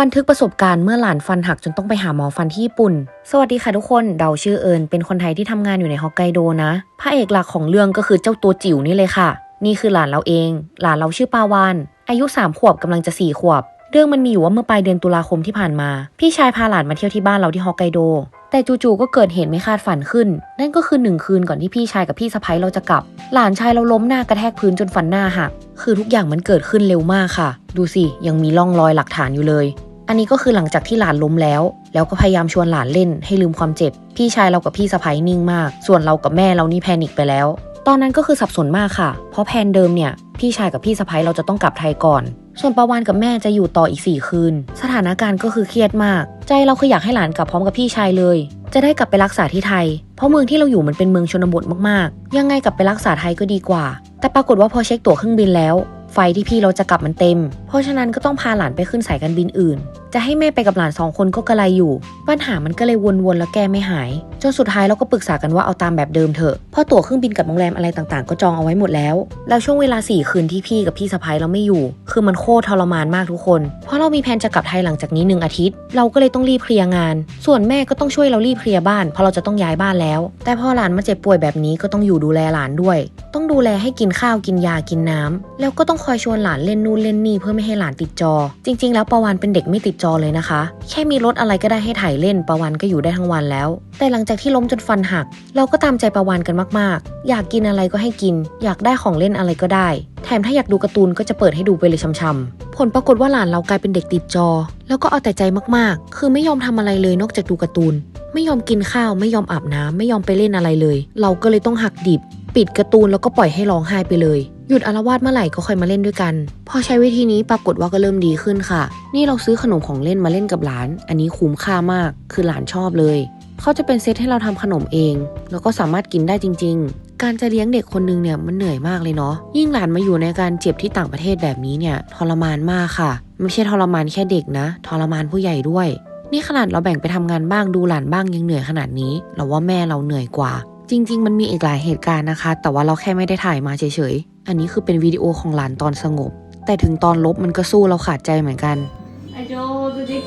บันทึกประสบการณ์เมื่อหลานฟันหักจนต้องไปหาหมอฟันที่ญี่ปุ่น สวัสดีค่ะทุกคน เดาชื่อเอิญเป็นคนไทยที่ทำงานอยู่ในฮอกไกโดนะ พระเอกหลักของเรื่องก็คือเจ้าตัวจิ๋วนี่เลยค่ะ นี่คือหลานเราเอง หลานเราชื่อปาวาน อายุ 3 ขวบกำลังจะ 4 ขวบ เรื่องมันมีอยู่ว่าเมื่อปลายเดือนตุลาคมที่ผ่านมา พี่ชายพาหลานมาเที่ยวที่บ้านเราที่ฮอกไกโด แต่จู่ๆก็เกิดเหตุไม่คาดฝันขึ้น นั่นก็คือหนึ่งคืนก่อนที่พี่ชายกับพี่สะใภ้เราจะกลับ หลานชายเราล้มหน้ากระแทกพื้นจนฟันหน้าหัก คือทุกอย่างมันเกิดขึ้นเร็วมากค่ะ ดูสิยังมีร่องรอยหลักฐานอยู่เลย อันนี้ก็คือหลังจากที่หลานล้มแล้ว แล้วก็พยายามชวนหลานเล่นให้ลืมความเจ็บ พี่ชายเรากับพี่สะใภ้นิ่งมาก ส่วนเรากับแม่เรานี่แพนิคไปแล้ว ตอนนั้นก็คือสับสนมากค่ะ เพราะแผนเดิมเนี่ยพี่ชายกับพี่สะใภ้เราจะต้องกลับไทยก่อน ส่วนประวานกับแม่จะอยู่ต่ออีก 4 คืน สถานการณ์ก็คือเครียดมาก ใจเราคืออยากให้หลานกลับพร้อมกับพี่ชายเลย จะได้กลับไปรักษาที่ไทย เพราะเมืองที่เราอยู่มันเป็นเมืองชนบทมากๆ ยังไงกลับไปรักษาไทยก็ดีกว่า แต่ปรากฏว่าพอเช็คตั๋วเครื่องบินแล้วไฟที่พี่เราจะกลับมันเต็ม เพราะฉะนั้นก็ต้องพาหลานไปขึ้นสายการบินอื่น จะให้แม่ไปกับหลานสองคนก็กระไรอยู่ ปัญหามันก็เลยวนๆแล้วแก้ไม่หาย จนสุดท้ายเราก็ปรึกษากันว่าเอาตามแบบเดิมเถอะ เพราะตั๋วเครื่องบินกับโรงแรมอะไรต่างๆ ก็จองเอาไว้หมดแล้ว แล้วช่วงเวลา 4 คืนที่พี่กับพี่สะพ้ายเราไม่อยู่ คือมันโคตรทรมานมากทุกคน เพราะเรามีแผนจะกลับไทยหลังจากนี้หนึ่งอาทิตย์ เราก็เลยต้องรีบเคลียร์งาน ส่วนแม่ก็ต้องช่วยเรารีบเคลียร์บ้าน เพราะเราจะต้องย้ายบ้านแล้ว แต่พอหลานมาเจ็บป่วยแบบนี้ก็ต้องอยู่ดูแลหลานด้วยต้องดูแลให้กินข้าวกินยากินน้ำแล้วก็ต้องคอยชวนหลานเล่นนู่นเล่นนี่เพื่อไม่ให้หลานติดจอ จริง ๆ แล้วประวันเป็นเด็กไม่ติดจอเลยนะคะ แค่มีรถอะไรก็ได้ให้ถ่ายเล่นประวันก็อยู่ได้ทั้งวันแล้ว แต่หลังจากที่ล้มจนฟันหัก เราก็ตามใจประวันกันมากๆ อยากกินอะไรก็ให้กิน อยากได้ของเล่นอะไรก็ได้ แถมถ้าอยากดูการ์ตูนก็จะเปิดให้ดูไปเลยช่ำๆผลปรากฏว่าหลานเรากลายเป็นเด็กติดจอ แล้วก็เอาแต่ใจมากๆ คือไม่ยอมทำอะไรเลยนอกจากดูการ์ตูน ไม่ยอมกินข้าว ไม่ยอมอาบน้ำไม่ยอมไปเล่นอะไรเลย เราก็เลยต้องหักดิบ ปิดการ์ตูนแล้วก็ปล่อยให้ร้องไห้ไปเลย หยุดอารวาสเมื่อไหร่ก็ค่อยมาเล่นด้วยกัน พอใช้วิธีนี้ปรากฏว่าก็เริ่มดีขึ้นค่ะ นี่เราซื้อขนมของเล่นมาเล่นกับหลาน อันนี้คุ้มค่ามาก คือหลานชอบเลย เขาจะเป็นเซตให้เราทำขนมเอง แล้วก็สามารถกินได้จริง ๆ การจะเลี้ยงเด็กคนนึงเนี่ยมันเหนื่อยมากเลยเนาะ ยิ่งหลานมาอยู่ในการเจ็บที่ต่างประเทศแบบนี้เนี่ยทรมานมากค่ะ ไม่ใช่ทรมานแค่เด็กนะ ทรมานผู้ใหญ่ด้วยนี่ขนาดเราแบ่งไปทำงานบ้างดูหลานบ้างยังเหนื่อยขนาดนี้ เราว่าแม่เราเหนื่อยกว่า จริง ๆ มันมีอีกหลายเหตุการณ์นะคะ แต่ว่าเราแค่ไม่ได้ถ่ายมาเฉยๆ อันนี้คือเป็นวิดีโอของหลานตอนสงบ แต่ถึงตอนลบมันก็สู้เราขาดใจเหมือนกัน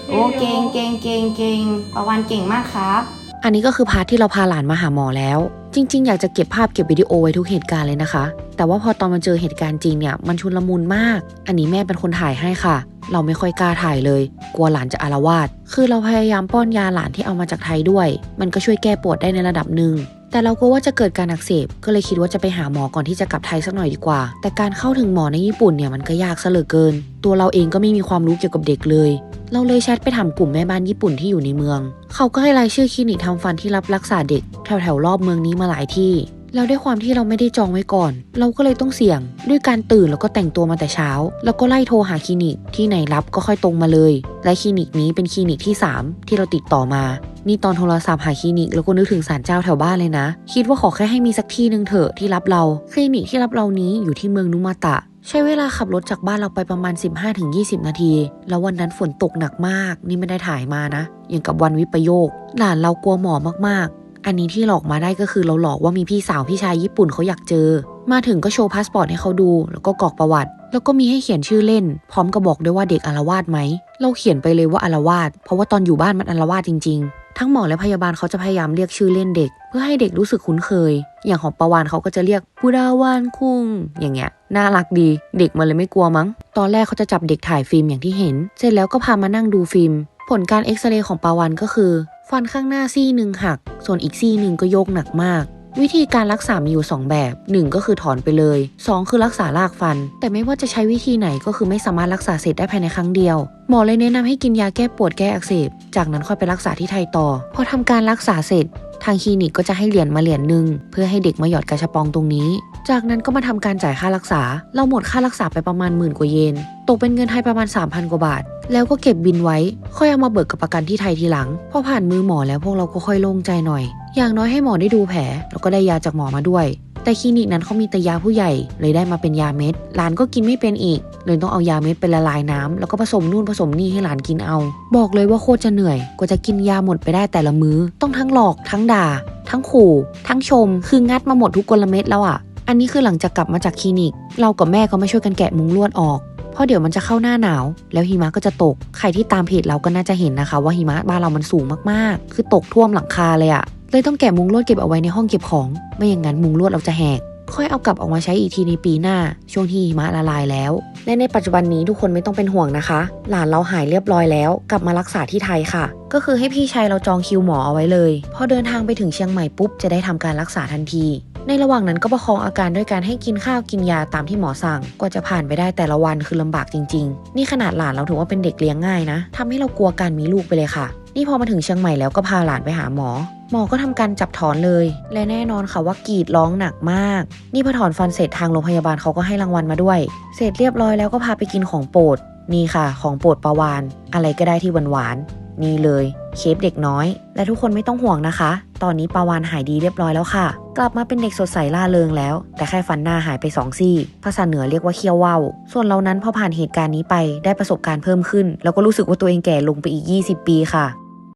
โอ้เก่งเก่งเก่งเก่งประวันเก่งมากครับ อันนี้ก็คือพาร์ทที่เราพาหลานมาหาหมอแล้ว จริง ๆ อยากจะเก็บภาพเก็บวิดีโอไว้ทุกเหตุการณ์เลยนะคะ แต่ว่าพอตอนมาเจอเหตุการณ์จริงเนี่ยมันชุนลมุนมาก อันนี้แม่เป็นคนถ่ายให้ค่ะ เราไม่ค่อยกล้าถ่ายเลย กลัวหลานจะอารวาสคือเราพยายามป้อนยาหลานที่เอามาจากไทยด้วย มันก็ช่วยแก้ปวดได้ในระดับหนึ่งแต่เราก็ว่าจะเกิดการอักเสบ ก็เลยคิดว่าจะไปหาหมอก่อนที่จะกลับไทยสักหน่อยดีกว่า แต่การเข้าถึงหมอในญี่ปุ่นเนี่ยมันก็ยากซะเหลือเกิน ตัวเราเองก็ไม่มีความรู้เกี่ยวกับเด็กเลย เราเลยแชทไปถามกลุ่มแม่บ้านญี่ปุ่นที่อยู่ในเมือง เขาก็ให้รายชื่อคลินิกทำฟันที่รับรักษาเด็ก แถวๆรอบเมืองนี้มาหลายที่ แล้วด้วยความที่เราไม่ได้จองไว้ก่อน เราก็เลยต้องเสี่ยง ด้วยการตื่นแล้วก็แต่งตัวมาแต่เช้า แล้วก็ไล่โทรหาคลินิกที่ไหนรับก็ค่อยตรงมาเลย และคลินิกนี้เป็นคลินิกที่ 3 ที่เราติดต่อมา นี่ตอนโทรศัพท์หาคลินิกแล้วก็นึกถึงศาลเจ้าแถวบ้านเลยนะ คิดว่าขอแค่ให้มีสักที่หนึ่งเถอะที่รับเรา คลินิกที่รับเรานี้อยู่ที่เมืองนุมาตะใช้เวลาขับรถจากบ้านเราไปประมาณ 15-20 นาที แล้ววันนั้นฝนตกหนักมาก นี่ไม่ได้ถ่ายมานะ อย่างกับวันวิปโยค หลานเรากลัวหมอมากๆ อันนี้ที่หลอกมาได้ก็คือเราหลอกว่ามีพี่สาวพี่ชายญี่ปุ่นเขาอยากเจอ มาถึงก็โชว์พาสปอร์ตให้เขาดู แล้วก็กรอกประวัติ แล้วก็มีให้เขียนชื่อเล่น พร้อมกับบอกด้วยว่าเด็กอารวาสไหม เราเขียนไปเลยว่าอารวาส เพราะว่าตอนอยู่บ้านมันอารวาสจริง ๆ ทั้งหมอและพยาบาลเขาจะพยายามเรียกชื่อเล่นเด็ก เพื่อให้เด็กรู้สึกคุ้นเคย อย่างของประวานเขาก็จะเรียกพุดาวานคุง อย่างเงี้ย น่ารักดี เด็กมันเลยไม่กลัวมั้ง ตอนแรกเขาจะจับเด็กถ่ายฟิล์มอย่างที่เห็น เสร็จแล้วก็พามานั่งดูฟิล์ม ผลการเอ็กซเรย์ของปาวันก็คือ ฟันข้างหน้าซี่หนึ่งหัก ส่วนอีกซี่หนึ่งก็โยกหนักมาก วิธีการรักษามีอยู่ 2 แบบ 1 ก็คือถอนไปเลย 2 คือรักษารากฟัน แต่ไม่ว่าจะใช้วิธีไหนก็คือไม่สามารถรักษาเสร็จได้ภายในครั้งเดียว หมอเลยแนะนำให้กินยาแก้ปวดแก้อักเสบ จากนั้นค่อยไปรักษาที่ไทยต่อ พอทำการรักษาเสร็จ ทางคลินิกก็จะให้เหรียญมาเหรียญหนึ่งเพื่อให้เด็กมาหยอดกระชับปองตรงนี้ จากนั้นก็มาทำการจ่ายค่ารักษา เราหมดค่ารักษาไปประมาณหมื่นกว่าเยนตกเป็นเงินไทยประมาณ 3,000 กว่าบาท แล้วก็เก็บบินไว้ ค่อยเอามาเบิกกับประกันที่ไทยทีหลัง พอผ่านมือหมอแล้วพวกเราก็ค่อยโล่งใจหน่อย อย่างน้อยให้หมอได้ดูแผล แล้วก็ได้ยาจากหมอมาด้วย แต่คลินิกนั้นเขามีแต่ยาผู้ใหญ่ เลยได้มาเป็นยาเม็ดหลานก็กินไม่เป็นอีก เลยต้องเอายาเม็ดไปละลายน้ำแล้วก็ผสมนู่นผสมนี่ให้หลานกินเอา บอกเลยว่าโคตรจะเหนื่อยกว่าจะกินยาหมดไปได้แต่ละมื้อ ต้องทั้งหลอกทั้งด่า ทั้งขู่ ทั้งชม คืองัดมาหมดทุกกลเม็ดแล้วอะ่ะ อันนี้คือหลังจากกลับมาจากคลินิก เรากับแม่ก็มาช่วยกันแกะมุ้งลวดออกเพราะเดี๋ยวมันจะเข้าหน้าหนาว แล้วหิมะก็จะตก ใครที่ตามเพจเราก็น่าจะเห็นนะคะ ว่าหิมะบ้านเรามันสูงมากๆ คือตกท่วมหลังคาเลยอะ เลยต้องแกะมุงลวดเก็บเอาไว้ในห้องเก็บของ ไม่อย่างนั้นมุงลวดเราจะแหก ค่อยเอากลับออกมาใช้อีกทีในปีหน้า ช่วงที่หิมะละลายแล้ว และในปัจจุบันนี้ทุกคนไม่ต้องเป็นห่วงนะคะ หลานเราหายเรียบร้อยแล้ว กลับมารักษาที่ไทยค่ะ ก็คือให้พี่ชายเราจองคิวหมอเอาไว้เลย พอเดินทางไปถึงเชียงใหม่ปุ๊บจะได้ทำการรักษาทันทีในระหว่างนั้นก็ประคองอาการด้วยการให้กินข้าวกินยาตามที่หมอสั่ง กว่าจะผ่านไปได้แต่ละวันคือลำบากจริง ๆ นี่ขนาดหลานเราถือว่าเป็นเด็กเลี้ยงง่ายนะทำให้เรากลัวการมีลูกไปเลยค่ะ นี่พอมาถึงเชียงใหม่แล้วก็พาหลานไปหาหมอ หมอก็ทำการจับถอนเลย และแน่นอนค่ะว่ากรีดร้องหนักมาก นี่พอถอนฟันเสร็จทางโรงพยาบาลเขาก็ให้รางวัลมาด้วย เสร็จเรียบร้อยแล้วก็พาไปกินของโปรด นี่ค่ะ ของโปรดปาวาน อะไรก็ได้ที่หวานๆนี่เลยเคฟเด็กน้อย และทุกคนไม่ต้องห่วงนะคะ ตอนนี้ปาวานหายดีเรียบร้อยแล้วค่ะ กลับมาเป็นเด็กสดใสล่าเริงแล้ว แต่แค่ฟันหน้าหายไปสองซี่ ภาษาเหนือเรียกว่าเคี้ยวว่าวส่วนเรานั้นพอผ่านเหตุการณ์นี้ไปได้ประสบการณ์เพิ่มขึ้น แล้วก็รู้สึกว่าตัวเองแก่ลงไปอีก 20 ปีค่ะ